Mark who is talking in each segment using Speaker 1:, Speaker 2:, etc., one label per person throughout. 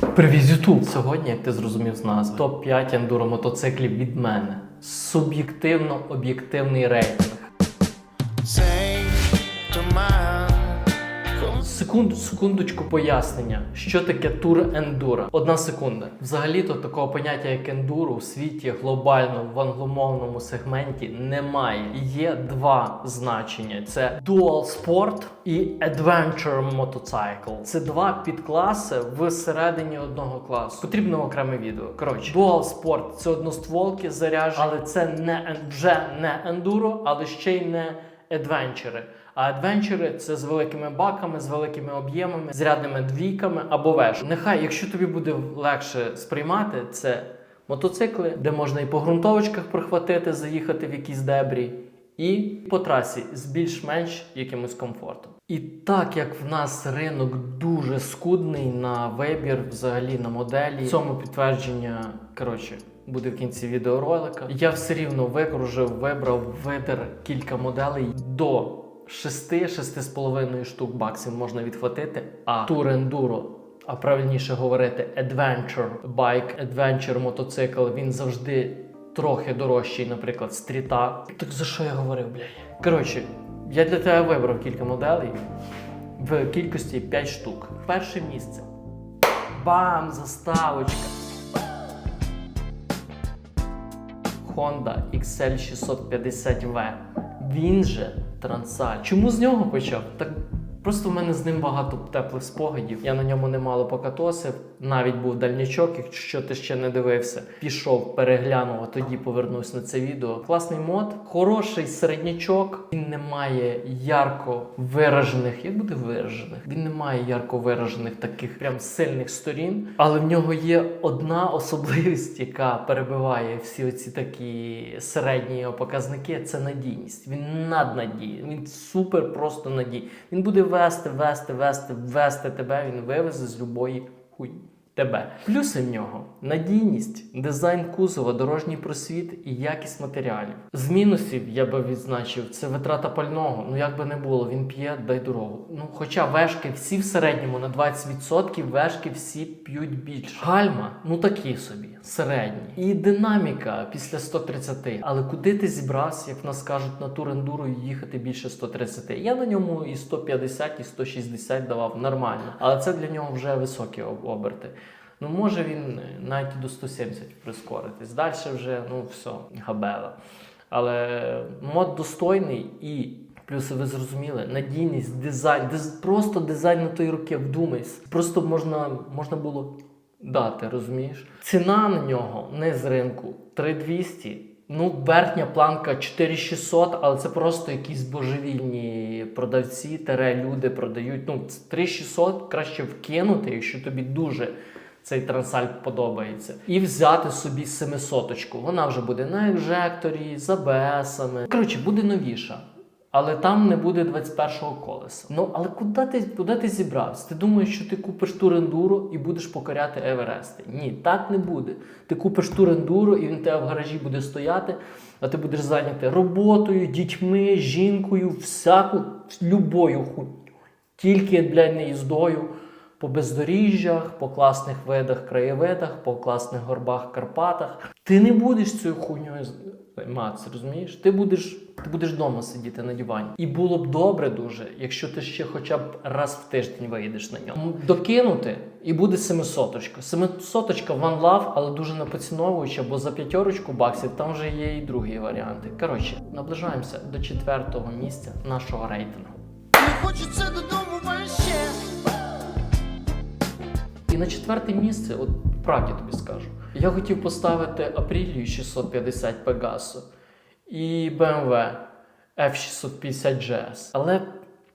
Speaker 1: Привіз Ютуб! Сьогодні, як ти зрозумів з нас, топ-5 ендуро мотоциклів від мене. Суб'єктивно об'єктивний рейтинг. Секунду, секундочку пояснення, що таке тур ендуро. Одна секунда. Взагалі-то такого поняття як ендуро у світі глобально в англомовному сегменті немає. Є два значення: це Dual Sport і Adventure Motorcycle. Це два підкласи всередині одного класу. Потрібно окреме відео. Коротше, Dual Sport це одностволки заряджені, але це не вже не ендуро, але ще й не адвенчери. А адвенчери це з великими баками, з великими об'ємами, з рядними двійками або веш. Нехай, якщо тобі буде легше сприймати, це мотоцикли, де можна і по ґрунтовочках прихватити, заїхати в якісь дебрі, і по трасі з більш-менш якимось комфортом. І так як в нас ринок дуже скудний на вибір, взагалі на моделі, цьому підтвердження коротше. Буде в кінці відеоролика. Я все рівно викружив, вибрав, видер кілька моделей до 6-6,5 штук баксів можна відхватити. А Tour Enduro, а правильніше говорити, Adventure Bike, Adventure мотоцикл, він завжди трохи дорожчий, наприклад, стріта. Так за що я говорив, блядь? Коротше, я для тебе вибрав кілька моделей в кількості 5 штук. Перше місце. Бам! Заставочка. Honda XL650V. Він же Трансаль. Чому з нього почав? Так просто в мене з ним багато теплих спогадів. Я на ньому немало покатосив. Навіть був дальнячок, якщо ти ще не дивився. Пішов, переглянув, а тоді повернусь на це відео. Класний мод, хороший середнячок. Він не має ярко виражених, як буде виражених? Він не має ярко виражених таких прям сильних сторін, але в нього є одна особливість, яка перебиває всі оці такі середні його показники. Це надійність. Він наднадійний, він супер просто надійний. Він буде вести, вести, вести, вести тебе. Він вивезе з любої хуй. Тебе. Плюси в нього надійність, дизайн кузова, дорожній просвіт і якість матеріалів. З мінусів я би відзначив це витрата пального. Ну як би не було, він п'є, дай дорогу. Ну, хоча вешки всі в середньому на 20% вешки всі п'ють більше. Гальма, ну такі собі, середні. І динаміка після 130. Але куди ти зібрався, як в нас кажуть, на тур ендуро їхати більше 130? Я на ньому і 150, і 160 давав нормально. Але це для нього вже високі оберти. Ну, може він навіть до 170 прискоритись. Далі вже, ну, все, габела. Але мод достойний і. Плюс ви зрозуміли, надійність, дизайн, диз- просто дизайн на той руки, вдумайся. Просто можна, можна було дати, розумієш? Ціна на нього не з ринку 3200. Ну, верхня планка 4600, але це просто якісь божевільні продавці, тере люди продають. Ну, 3600 краще вкинути, якщо тобі дуже цей трансаль подобається. І взяти собі 700 Вона вже буде на ежекторі, з АБСами. Коротше, буде новіша. Але там не буде 21-го колеса. Ну але куди ти, куди ти зібрався? Ти думаєш, що ти купиш тур ендуро і будеш покоряти Еверести? Ні, так не буде. Ти купиш тур ендуро, і він тебе в гаражі буде стояти, а ти будеш зайнятий роботою, дітьми, жінкою, всяку, любою хуйню. Тільки блядь, не їздою по бездоріжжях, по класних видах, краєвидах, по класних горбах, Карпатах. Ти не будеш цією хуйньою займатися, розумієш? Ти будеш, ти будеш вдома сидіти на дивані. І було б добре дуже, якщо ти ще хоча б раз в тиждень виїдеш на ньому. Докинути і буде семисоточка. Семисоточка one love, але дуже непоціновуюча, бо за п'ятерочку баксів там вже є і другі варіанти. Коротше, наближаємося до четвертого місця нашого рейтингу.
Speaker 2: Не хочеться додому ваще.
Speaker 1: І на четверте місце, от правді тобі скажу, я хотів поставити Апрілію 650 Pegaso і BMW F650 GS. Але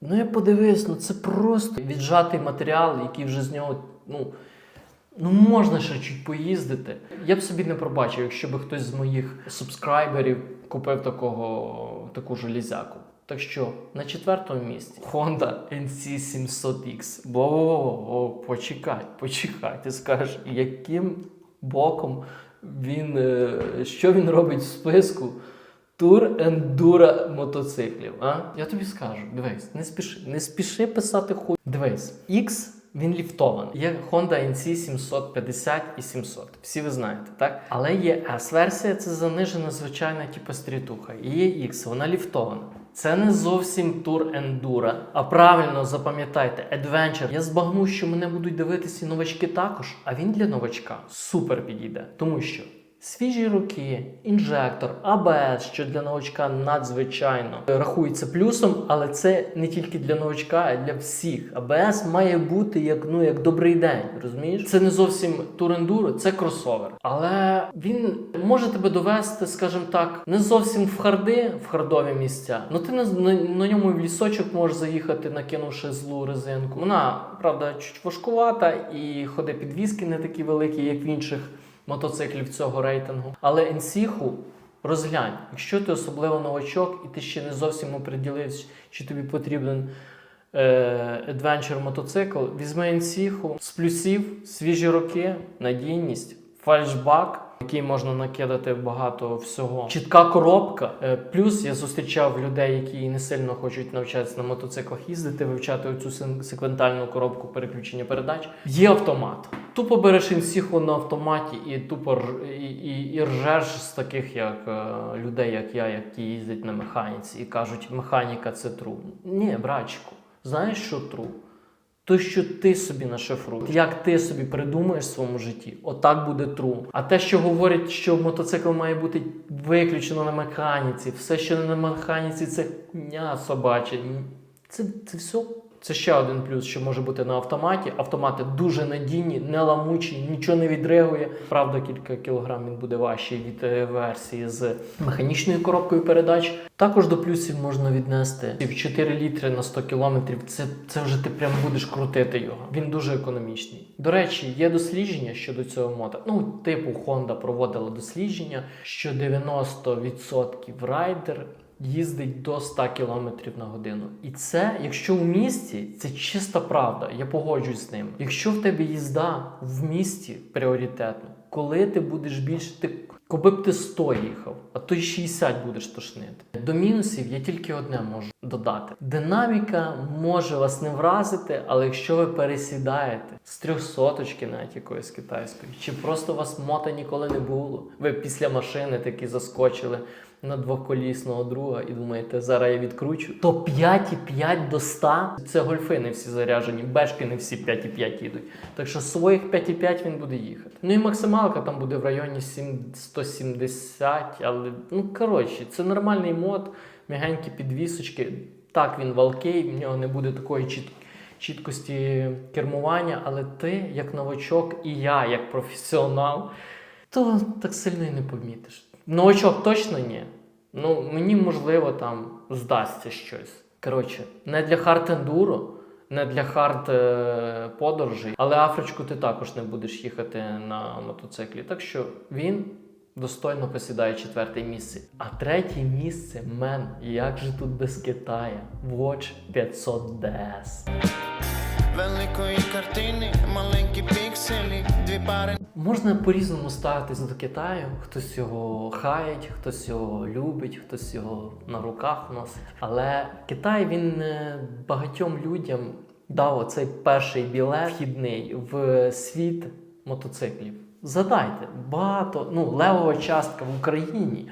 Speaker 1: ну я подивився, ну це просто віджатий матеріал, який вже з нього, ну. Ну, можна ще чуть поїздити. Я б собі не пробачив, якщо б хтось з моїх субскрайберів купив такого, таку железяку. Так що на четвертому місці Honda NC700X. Бо почекай, почекай. Ти скажеш, яким боком він, е, що він робить в списку тур ендура мотоциклів? А? Я тобі скажу, дивись, не спіши, не спіши писати хуй. Дивись, X він ліфтований. Є Honda NC 750 і 700. Всі ви знаєте, так? Але є S-версія, це занижена звичайна типу стрітуха. І є X, вона ліфтована. Це не зовсім тур ендура, а правильно запам'ятайте, Adventure. Я збагну, що мене будуть дивитися новачки також, а він для новачка супер підійде, тому що. Свіжі руки, інжектор, АБС, що для новачка надзвичайно рахується плюсом, але це не тільки для новачка, а для всіх. АБС має бути як ну як добрий день, розумієш? Це не зовсім турендуро, це кросовер. Але він може тебе довести, скажімо так, не зовсім в харди, в хардові місця. Ну ти на, на, на ньому в лісочок можеш заїхати, накинувши злу резинку. Вона правда чуть важкувата, і ходи підвіски не такі великі, як в інших мотоциклів цього рейтингу. Але Енсіху розглянь, якщо ти особливо новачок і ти ще не зовсім оприділився, чи тобі потрібен е мотоцикл, візьми Енсіху з плюсів, свіжі роки, надійність, фальшбак. Який можна накидати багато всього. Чітка коробка. Е, Плюс я зустрічав людей, які не сильно хочуть навчатися на мотоциклах їздити, вивчати син- секвентальну коробку переключення передач. Є автомат. Тупо береш інсіху на автоматі і тупо і, і, і ржеш з таких як е, людей, як я, які їздять на механіці і кажуть, механіка це тру. Ні, братчику, знаєш, що тру? То, що ти собі нашифруєш, як ти собі придумаєш в своєму житті, отак буде тру. А те, що говорять, що мотоцикл має бути виключено на механіці, все, що не на механіці, це ня собаче. Це, це все. Це ще один плюс, що може бути на автоматі. Автомати дуже надійні, не ламучі, нічого не відригує. Правда, кілька кілограм він буде важчий від е, версії з механічною коробкою передач. Також до плюсів можна віднести в 4 літри на 100 кілометрів. Це, це вже ти прям будеш крутити його. Він дуже економічний. До речі, є дослідження щодо цього мота. Ну, типу Honda проводила дослідження, що 90% райдер їздить до 100 км на годину. І це, якщо в місті, це чиста правда. Я погоджуюсь з ним. Якщо в тебе їзда в місті пріоритетно, коли ти будеш більше ти. Коби б ти 100 їхав, а то й 60 будеш тошнити. До мінусів я тільки одне можу додати. Динаміка може вас не вразити, але якщо ви пересідаєте з трьохсоточки навіть якоїсь китайської, чи просто вас мота ніколи не було, ви після машини таки заскочили на двоколісного друга і думаєте, зараз я відкручу, то 5,5 до 100 це гольфи не всі заряджені, бешки не всі 5,5 їдуть. Так що своїх 5,5 він буде їхати. Ну і максималка там буде в районі 7, 170, але ну коротше, це нормальний мод, м'ягенькі підвісочки. Так, він валкий, в нього не буде такої чіт... чіткості кермування, але ти, як новачок, і я, як професіонал, то так сильно і не помітиш. Новачок точно ні. Ну, мені можливо там здасться щось. Коротше, не для хард ендуро, не для хард е, подорожей, але Афричку ти також не будеш їхати на мотоциклі. Так що він достойно посідає четверте місце. А третє місце, мен, як же тут без Китая? Watch 500 DS.
Speaker 2: Великої картини, маленькі пікселі, дві пари
Speaker 1: Можна по-різному ставитись до Китаю. Хтось його хаять, хтось його любить, хтось його на руках носить. Але Китай він е, багатьом людям дав оцей перший білет вхідний в світ мотоциклів. Задайте багато, ну левова частка в Україні.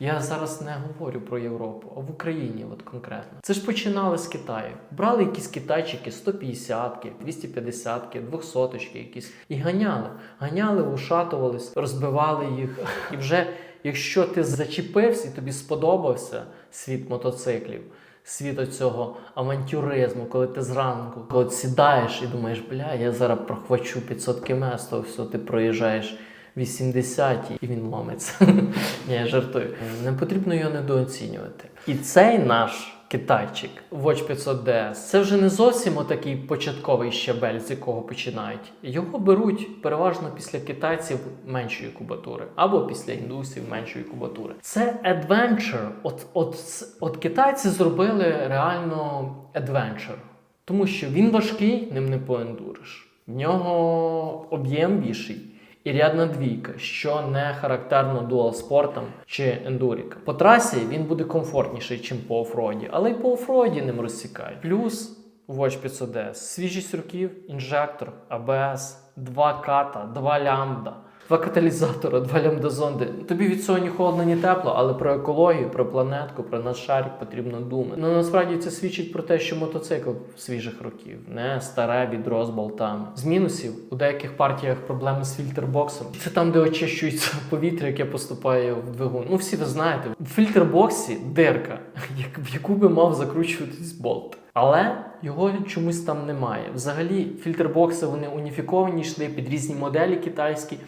Speaker 1: Я зараз не говорю про Європу, а в Україні, от конкретно. Це ж починали з Китаю. Брали якісь китайчики 150-ки, 250-ки, 200-очки якісь і ганяли. Ганяли, ушатувались, розбивали їх. І вже якщо ти зачепився і тобі сподобався світ мотоциклів, світ оцього авантюризму, коли ти зранку от сідаєш і думаєш, бля, я зараз прохвачу 500 км, все, ти проїжджаєш 80 і він ломиться. Я жартую. Не потрібно його недооцінювати. І цей наш китайчик Watch 500 DS, це вже не зовсім отакий початковий щабель, з якого починають. Його беруть переважно після китайців меншої кубатури або після індусів меншої кубатури. Це adventure. От, от, от китайці зробили реально adventure. Тому що він важкий, ним не поендуриш. В нього об'єм більший. І рядна двійка, що не характерно дуалспортам чи ендурікам. По трасі він буде комфортніший, ніж по офроді, але й по офроді ним розсікають. Плюс Watch 500DS. Свіжість руків, інжектор, ABS, два ката, два лямбда. Два каталізатора, два лямбдазонди. Тобі від цього ні холодно, ні тепло, але про екологію, про планетку, про наш шарик потрібно думати. Ну насправді це свідчить про те, що мотоцикл свіжих років, не старе відро з болтами. З мінусів у деяких партіях проблеми з фільтрбоксом. Це там, де очищується повітря, яке поступає в двигун. Ну всі ви знаєте, в фільтрбоксі дирка, як- в яку би мав закручуватись болт. Але його чомусь там немає. Взагалі, фільтрбокси вони уніфіковані, йшли під різні моделі китайські,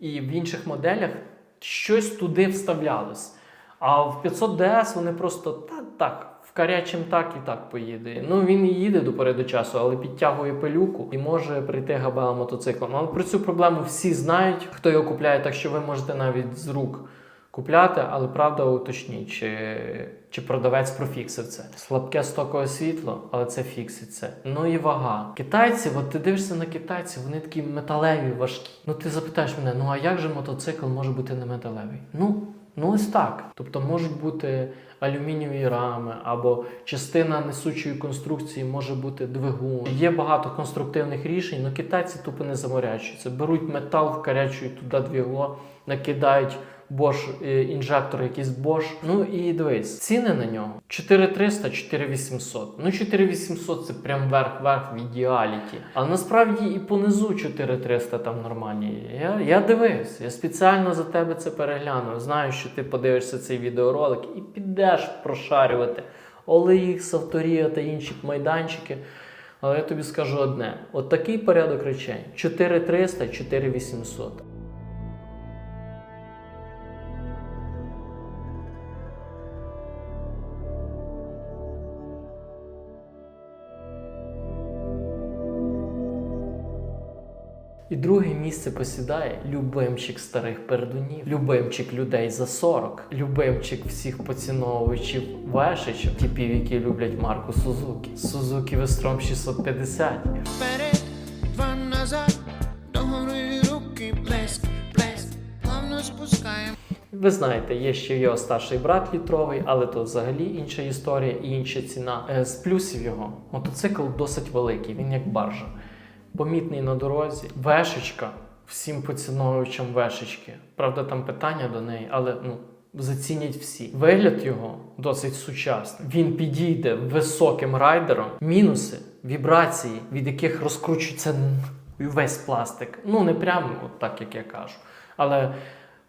Speaker 1: і в інших моделях щось туди вставлялось. А в 500DS вони просто так, так, в карячим так і так поїде. Ну він і їде до пори до часу, але підтягує пилюку і може прийти габела мотоциклом. Але про цю проблему всі знають, хто його купляє, так що ви можете навіть з рук купляти, але правда уточніть, чи, чи продавець профіксив це. Слабке стокове світло, але це фікситься. Ну і вага. Китайці, от ти дивишся на китайців, вони такі металеві, важкі. Ну ти запитаєш мене, ну а як же мотоцикл може бути не металевий? Ну, ну ось так. Тобто можуть бути алюмінієві рами або частина несучої конструкції може бути двигун. Є багато конструктивних рішень, але китайці тупо не заморячуються. Беруть метал, вкарячують туди двігло, накидають Bosch е, інжектор, якийсь Bosch. Ну і дивись, ціни на нього 4300, 4800. Ну 4800 це прям верх-верх в ідеаліті. Але насправді і понизу 4300 там нормальні. Я, я дивився, я спеціально за тебе це переглянув. Знаю, що ти подивишся цей відеоролик і підеш прошарювати OLX, Авторія та інші майданчики. Але я тобі скажу одне: от такий порядок речей: 4300, 4800. І друге місце посідає любимчик старих пердунів, любимчик людей за 40, любимчик всіх поціновувачів вешечок, типів, які люблять марку Сузуки. Сузуки Вестром 650.
Speaker 2: Вперед, два назад, догори руки, плеск, плеск, плавно спускаємо.
Speaker 1: Ви знаєте, є ще його старший брат літровий, але то взагалі інша історія і інша ціна. Е, З плюсів його мотоцикл досить великий, він як баржа. Помітний на дорозі. Вешечка всім поціновувачам вешечки. Правда, там питання до неї, але ну. Зацінять всі. Вигляд його досить сучасний. Він підійде високим райдером. Мінуси, вібрації, від яких розкручується весь пластик. Ну, не прямо от так, як я кажу. Але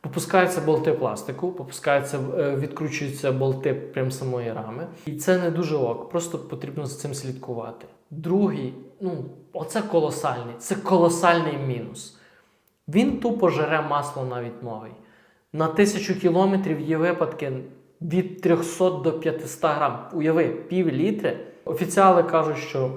Speaker 1: Попускаються болти пластику, попускаються, е, відкручуються болти прям самої рами. І це не дуже ок, просто потрібно з цим слідкувати. Другий, ну, оце колосальний, це колосальний мінус. Він тупо жере масло навіть новий. На тисячу кілометрів є випадки від 300 до 500 грам. Уяви, пів літри. Офіціали кажуть, що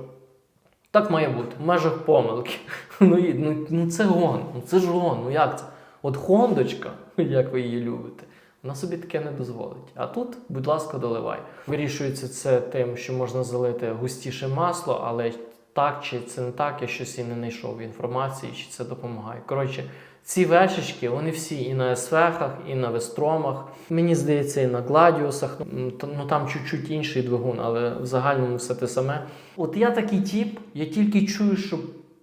Speaker 1: так має бути, в межах помилки. Ну, ну, ну це гон, ну це ж гон, ну як це? От Хондочка, як ви її любите, вона собі таке не дозволить. А тут, будь ласка, доливай. Вирішується це тим, що можна залити густіше масло, але так чи це не так, я щось і не знайшов інформації, чи це допомагає. Коротше, ці вешечки, вони всі і на СВХах, і на Вестромах. Мені здається, і на Гладіусах. Ну, Ну там чуть-чуть інший двигун, але в загальному все те саме. От я такий тіп, я тільки чую, що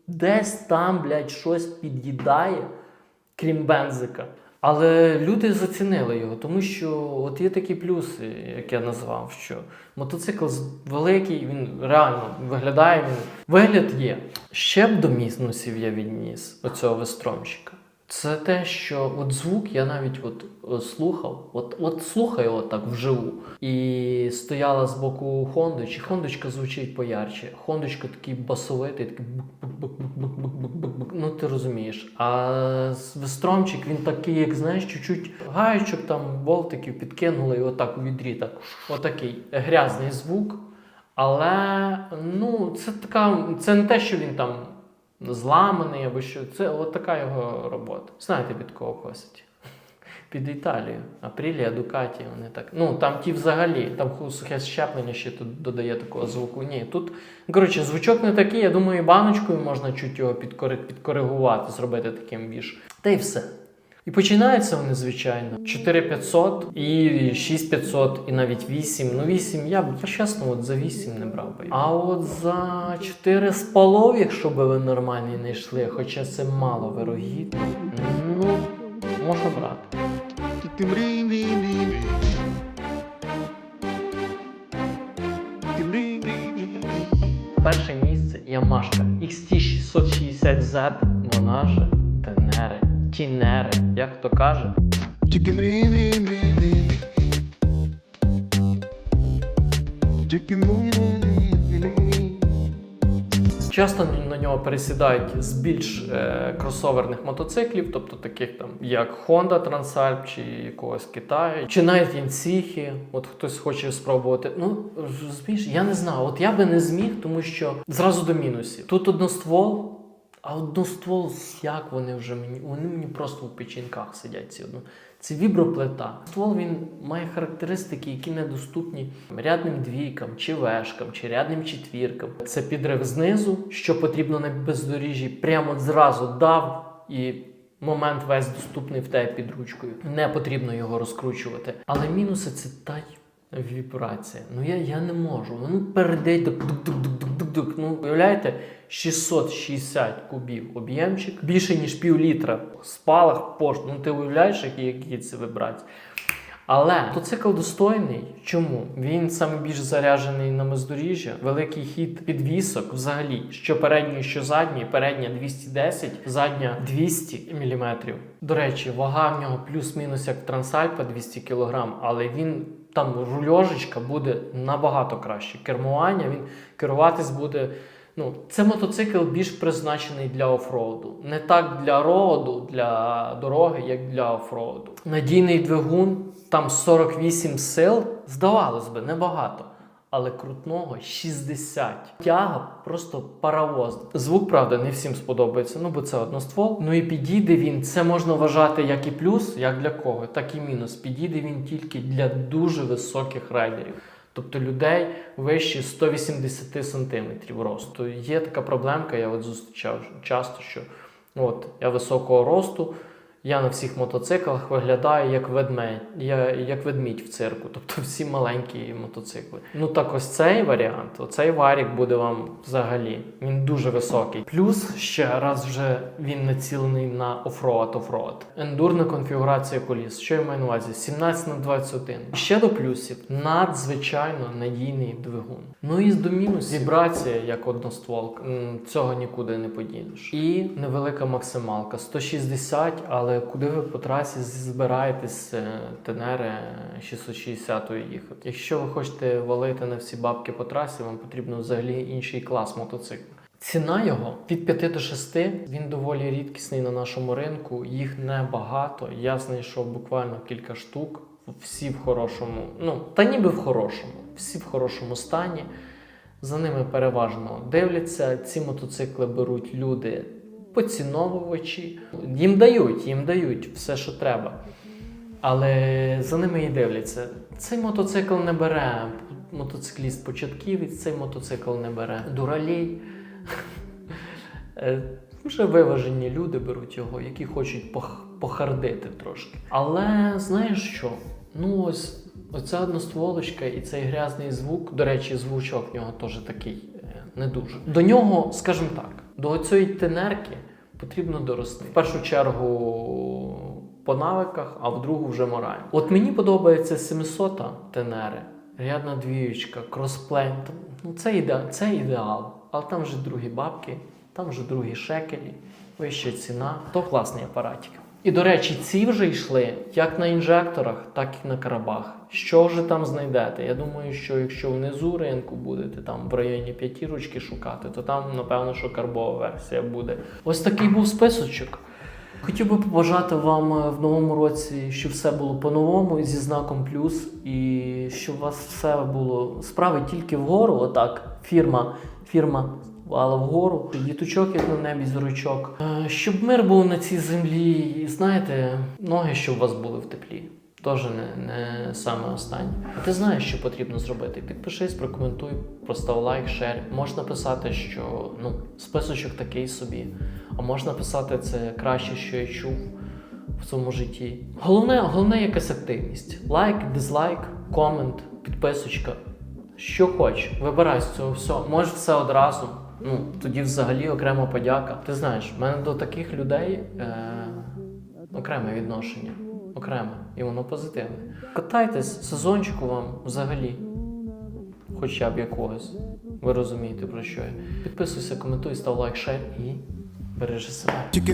Speaker 1: десь там, блядь, щось під'їдає крім бензика. Але люди зацінили його, тому що от є такі плюси, як я назвав, що мотоцикл великий, він реально виглядає. Він вигляд є. Ще б до мінусів я відніс оцього вестромчика. Це те, що от звук я навіть от, е, слухав, от, от слухаю от так вживу. І стояла з боку Хондоч, і Хондочка звучить поярче. Хондочка такий басовитий, такий. Ну ти розумієш. А Вестромчик він такий, як знаєш, чуть-чуть гаючок там болтиків підкинули і отак у відрі. Так, отакий грязний звук. Але ну, це така, це не те, що він там зламаний або що. Це от така його робота. Знаєте, під кого косить? Під Італію. Апрілія, Дукаті, вони так. Ну там ті взагалі, там сухе щеплення ще тут додає такого звуку. Ні, тут, коротше, звучок не такий, я думаю, і баночкою можна чуть його підкоригувати, зробити таким більш. Та й все. І починаються вони, звичайно, 4500 і 6500, і навіть 8. Ну 8 я б чесно, от за 8 не брав би. А от за 4 з полов, якщо би ви нормальні не йшли, хоча це мало вирогідно, ну, можна брати. Перше місце Ямашка XT660Z, вона же тенери, тінери, як то каже. Часто на нього пересідають з більш е, кросоверних мотоциклів, тобто таких там як Honda Transalp чи якогось Китаю, чи навіть Янсіхи. От хтось хоче спробувати. Ну розумієш, я не знаю. От я би не зміг, тому що зразу до мінусів. Тут одноствол, а одноствол, як вони вже мені, вони мені просто в печінках сидять ці одно. Це віброплита. Ствол він має характеристики, які недоступні рядним двійкам, чи вешкам, чи рядним четвіркам. Це підрив знизу, що потрібно на бездоріжжі, прямо зразу дав і. Момент весь доступний в тебе під ручкою. Не потрібно його розкручувати. Але мінуси це та й вібрація. Ну я, я не можу. Ну передей дук-дук-дук-дук-дук. Ну, уявляєте, 660 кубів об'ємчик, більше ніж пів літра спалах пошт. Ну ти уявляєш, які, які це вибрати. Але мотоцикл достойний. Чому? Він саме більш заряджений на бездоріжжя, великий хід підвісок взагалі, що передньої, що задньої. Передня 210, задня 200 мм. До речі, вага в нього плюс-мінус як Трансальпа 200 кг, але він там рульожечка буде набагато краще. Кермування він керуватись буде. Ну, це мотоцикл більш призначений для офроуду. Не так для роуду, для дороги, як для офроуду. Надійний двигун, там 48 сил, здавалось би, небагато. Але крутного 60. Тяга просто паровоз. Звук, правда, не всім сподобається, ну бо це одноствол. Ну і підійде він. Це можна вважати як і плюс, як для кого, так і мінус. Підійде він тільки для дуже високих райдерів. Тобто людей вище 180 сантиметрів росту. Є така проблемка, я от зустрічав часто, що от я високого росту, я на всіх мотоциклах виглядаю як ведмедь, я, як ведмідь в цирку, тобто всі маленькі мотоцикли. Ну так ось цей варіант, оцей варік буде вам взагалі. Він дуже високий. Плюс ще раз вже він націлений на офроад офроад. Ендурна конфігурація коліс. Що я маю на увазі? 17 на 21. Ще до плюсів надзвичайно надійний двигун. Ну і до мінусів вібрація як одноствол. М, Цього нікуди не подінеш. І невелика максималка 160, але куди ви по трасі збираєтесь е, тенери 660 їхати? Якщо ви хочете валити на всі бабки по трасі, вам потрібно взагалі інший клас мотоциклу. Ціна його від 5 до 6, він доволі рідкісний на нашому ринку, їх небагато. Я знайшов буквально кілька штук, всі в хорошому, ну та ніби в хорошому, всі в хорошому стані. За ними переважно дивляться. Ці мотоцикли беруть люди поціновувачі. Їм дають, їм дають все, що треба. Але за ними і дивляться. Цей мотоцикл не бере мотоцикліст початківець, цей мотоцикл не бере дуралій. Е, Вже виважені люди беруть його, які хочуть пох- похардити трошки. Але знаєш що? Ну ось оця одностволочка і цей грязний звук, до речі, звучок в нього теж такий е, не дуже. До нього, скажімо так, до цієї тенерки потрібно дорости. В першу чергу по навиках, а в другу вже морально. От мені подобається 700 тенери, рядна двіючка, кросплейн. Ну це ідеал, це ідеал. Але там вже другі бабки, там вже другі шекелі, вища ціна. То класний апаратик. І до речі, ці вже йшли як на інжекторах, так і на карабах. Що вже там знайдете? Я думаю, що якщо внизу ринку будете там в районі п'ятірочки шукати, то там, напевно, що карбова версія буде. Ось такий був списочок. Хотів би побажати вам е, в новому році, щоб все було по-новому зі знаком плюс, і щоб у вас все було справи тільки вгору. Отак, фірма, фірма але вгору, діточок, як на небі, зорочок. Е, Щоб мир був на цій землі, і знаєте, ноги, щоб у вас були в теплі. Теж не, не саме останнє. А ти знаєш, що потрібно зробити? Підпишись, прокоментуй, постав лайк, шер. Можна писати, що ну, списочок такий собі. А можна писати це краще, що я чув в цьому житті. Головне, головне якась активність. Лайк, дизлайк, комент, підписочка. Що хочеш, вибирай з цього все. Може все одразу. Ну, тоді взагалі окрема подяка. Ти знаєш, в мене до таких людей е- окреме відношення. Окреме. І воно позитивне. Катайтесь, сезончику вам взагалі. Хоча б якогось. Ви розумієте про що я. Підписуйся, коментуй, став лайк, шер і бережи себе.
Speaker 2: Тільки